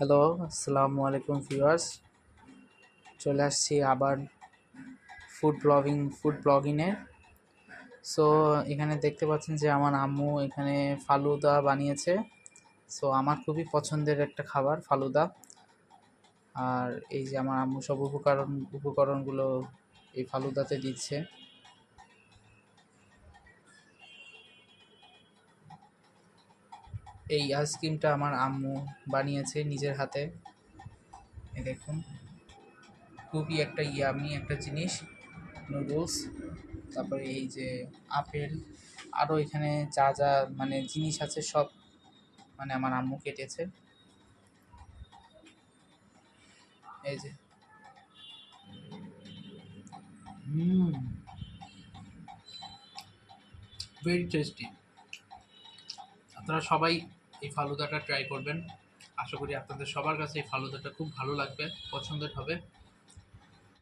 Hello, আসসালামু আলাইকুম viewers. চলে আসছি আবার ফুড ব্লগিং ফুড ব্লগিংয়ে সো এখানে দেখতে পাচ্ছেন যে আমার আম্মু এখানে ফালুদা বানিয়েছে। সো আমার খুবই পছন্দের একটা খাবার, ফালুদা। আর এই যে আমার আম্মু সব উপকরণ, উপকরণগুলো এই ফালুদাতে দিচ্ছে। এই আইসক্রিমটা আমার আম্মু বানিয়েছে নিজের হাতে। এই দেখুন, খুবই একটা ইয়ামি একটা জিনিস নুডলস তারপরে এই যে আপেল আরও এখানে যা যা মানে জিনিস আছে সব মানে আমার আম্মু কেটেছে। এই যে। ভেরি টেস্টি আপনারা সবাই এই ফালুদাটা ট্রাই করবেন। আশা করি আপনাদের সবার কাছে এই ফালুদাটা খুব ভালো লাগবে, পছন্দের হবে।